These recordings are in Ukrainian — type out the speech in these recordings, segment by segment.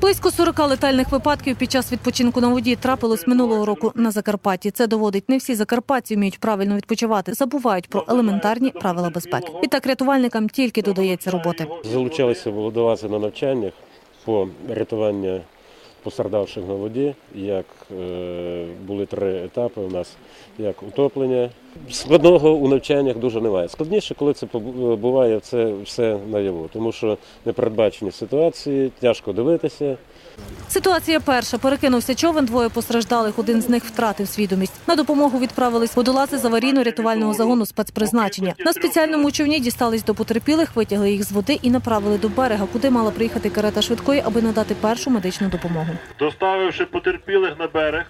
Близько 40 летальних випадків під час відпочинку на воді трапилось минулого року на Закарпатті. Це доводить, не всі закарпатці вміють правильно відпочивати, забувають про елементарні правила безпеки. І так рятувальникам тільки додається роботи. Залучалися володолази на навчаннях по рятуванню постраждавших на воді. Як е, були три етапи у нас, як утоплення. Складного у навчаннях дуже немає. Складніше, коли це побу- буває це все наяву, тому що непередбачені ситуації, тяжко дивитися. Ситуація перша. Перекинувся човен, двоє постраждалих, один з них втратив свідомість. На допомогу відправились водолази з аварійно-рятувального загону спецпризначення. На спеціальному човні дістались до потерпілих, витягли їх з води і направили до берега, куди мала приїхати карета швидкої, аби надати першу медичну допомогу. Доставивши потерпілих на берег,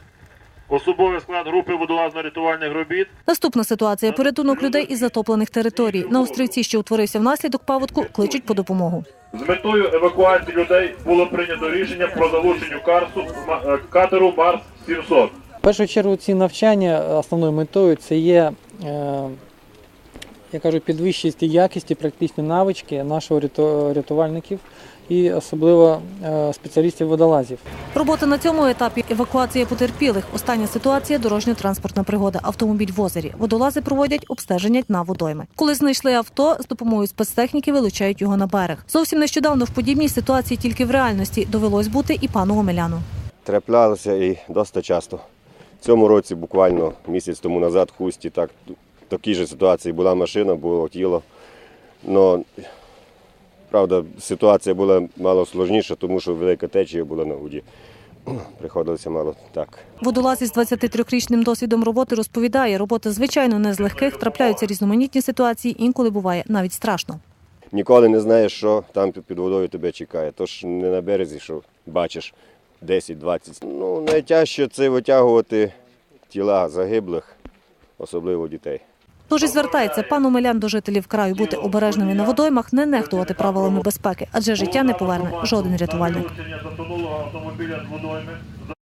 особовий склад групи водолазно-рятувальних робіт Наступна ситуація порятунок людей із затоплених територій. На острівці, що утворився внаслідок паводку, кличуть по допомогу. з метою евакуації людей було прийнято рішення про залучення карсу е, катеру Марс 700. В першу чергу ці навчання основною метою це є, е, я кажу, підвищити якість і практичні навички нашого рятувальників і особливо е, спеціалістів водолазів. Робота на цьому етапі евакуація потерпілих. Остання ситуація дорожньо-транспортна пригода. Автомобіль в озері. Водолази проводять обстеження на водойми. Коли знайшли авто, з допомогою спецтехніки вилучають його на берег. Зовсім нещодавно в подібній ситуації тільки в реальності довелось бути і пану Омеляну. Траплялося і досить часто. В цьому році, буквально місяць тому назад, в хусті, так, в такій же ситуації була машина, було тіло. Но, правда, ситуація була мало сложніша, тому що велика течія була на воді. Приходилося мало так. Водолаз із 23-річним досвідом роботи розповідає, робота звичайно не з легких, трапляються різноманітні ситуації, інколи буває навіть страшно. Ніколи не знаєш, що там під водою тебе чекає. Тож не на березі, що бачиш 10-20. Ну, найтяжче це витягувати тіла загиблих, особливо дітей. Тож і звертається пан Омелян до жителів краю бути обережними на водоймах, не нехтувати правилами безпеки, адже життя не поверне жоден рятувальник.